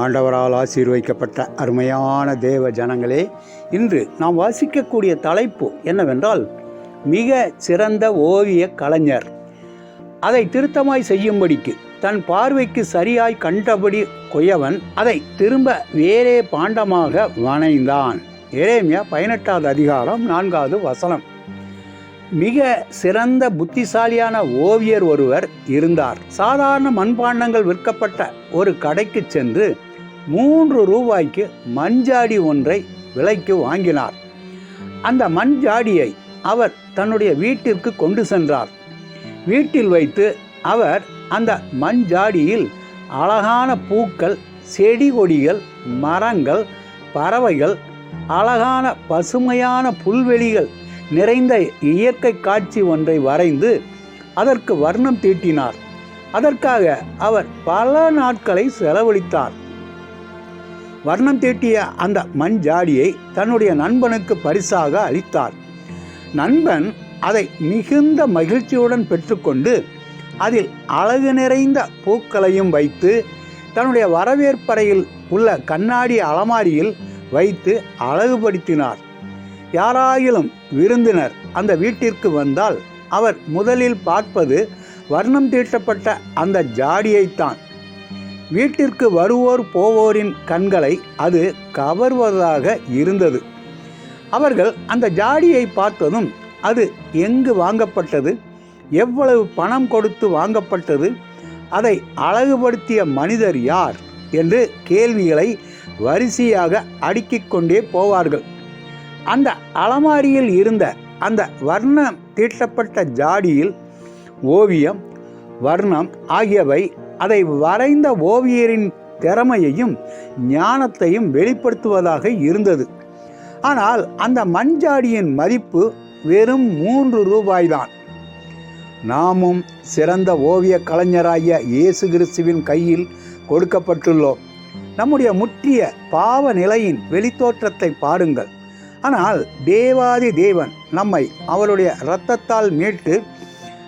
ஆண்டவரால் ஆசீர்வதிக்கப்பட்ட அருமையான தேவ ஜனங்களே இன்று நாம் வாசிக்கக்கூடிய தலைப்பு என்னவென்றால் மிக சிறந்த ஓவிய கலைஞர். அதை திருத்தமாய் செய்யும்படிக்கு தன் பார்வைக்கு சரியாய் கண்டபடி கொயவன் அதை திரும்ப வேறே பாண்டமாக வணைந்தான். எரேமியா பதினெட்டாவது அதிகாரம் நான்காவது வசனம். மிக சிறந்த புத்திசாலியான ஓவியர் ஒருவர் இருந்தார். சாதாரண மண்பாண்டங்கள் விற்கப்பட்ட ஒரு கடைக்கு சென்று மூன்று ரூபாய்க்கு மண்ஜாடி ஒன்றை விலைக்கு வாங்கினார். அந்த மண்ஜாடியை அவர் தன்னுடைய வீட்டிற்கு கொண்டு சென்றார். வீட்டில் வைத்து அவர் அந்த மண்ஜாடியில் அழகான பூக்கள் செடி கொடிகள் மரங்கள் பறவைகள் அழகான பசுமையான புல்வெளிகள் நிறைந்த இயற்கை காட்சி ஒன்றை வரைந்து அதற்கு வர்ணம் தீட்டினார். அதற்காக அவர் பல நாட்களை செலவழித்தார். வர்ணம் தீட்டிய அந்த மண் ஜாடியை தன்னுடைய நண்பனுக்கு பரிசாக அளித்தார். நண்பன் அதை மிகுந்த மகிழ்ச்சியுடன் பெற்றுக்கொண்டு அதில் அழகு நிறைந்த பூக்களையும் வைத்து தன்னுடைய வரவேற்பறையில் உள்ள கண்ணாடி அலமாரியில் வைத்து அழகுபடுத்தினார். யாராயிலும் விருந்தினர் அந்த வீட்டிற்கு வந்தால் அவர் முதலில் பார்ப்பது வர்ணம் தீட்டப்பட்ட அந்த ஜாடியைத்தான். வீட்டிற்கு வருவோர் போவோரின் கண்களை அது கவர்வதாக இருந்தது. அவர்கள் அந்த ஜாடியை பார்த்ததும் அது எங்கு வாங்கப்பட்டது? எவ்வளவு பணம் கொடுத்து வாங்கப்பட்டது? அதை அழகுபடுத்திய மனிதர் யார்? என்று கேள்விகளை வரிசையாக அடுக்கிக் கொண்டே போவார்கள். அந்த அலமாரியில் இருந்த அந்த வர்ணம் தீட்டப்பட்ட ஜாடியில் ஓவியம் வர்ணம் ஆகியவை அதை வரைந்த ஓவியரின் திறமையையும் ஞானத்தையும் வெளிப்படுத்துவதாக இருந்தது. ஆனால் அந்த மண்ஜாடியின் மதிப்பு வெறும் மூன்று ரூபாய்தான். நாமும் சிறந்த ஓவிய கலைஞராகிய இயேசு கிறிஸ்துவின் கையில் கொடுக்கப்பட்டுள்ளோம். நம்முடைய முற்றிய பாவ நிலையின் வெளித்தோற்றத்தை பாருங்கள். ஆனால் தேவாதி தேவன் நம்மை அவருடைய இரத்தத்தால் மீட்டு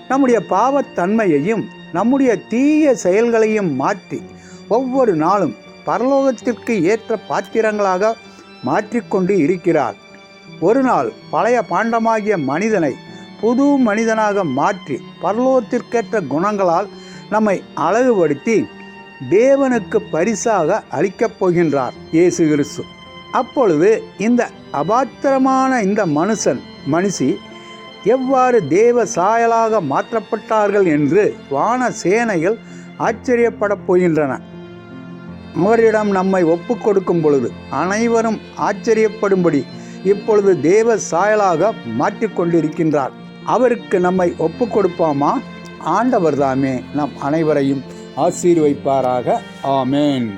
நம்முடைய பாவத்தன்மையையும் நம்முடைய தீய செயல்களையும் மாற்றி ஒவ்வொரு நாளும் பரலோகத்திற்கு ஏற்ற பாத்திரங்களாக மாற்றிக்கொண்டு இருக்கிறார். ஒரு நாள் பழைய பாண்டமாகிய மனிதனை புது மனிதனாக மாற்றி பரலோகத்திற்கேற்ற குணங்களால் நம்மை அழகுபடுத்தி தேவனுக்கு பரிசாக அளிக்கப் போகின்றார் இயேசு கிறிஸ்து. அப்பொழுது இந்த அபாத்திரமான இந்த மனுஷன் மனுஷி எவ்வாறு தேவ சாயலாக மாற்றப்பட்டார்கள் என்று வான சேனைகள் ஆச்சரியப்படப் போகின்றன. அவரிடம் நம்மை ஒப்பு கொடுக்கும் பொழுது அனைவரும் ஆச்சரியப்படும்படி இப்பொழுது தேவ சாயலாக மாற்றிக்கொண்டிருக்கின்றார் அவருக்கு நம்மை ஒப்பு கொடுப்பாமா? ஆண்டவர் தாமே நம் அனைவரையும் ஆசீர்வைப்பாராக. ஆமேன்.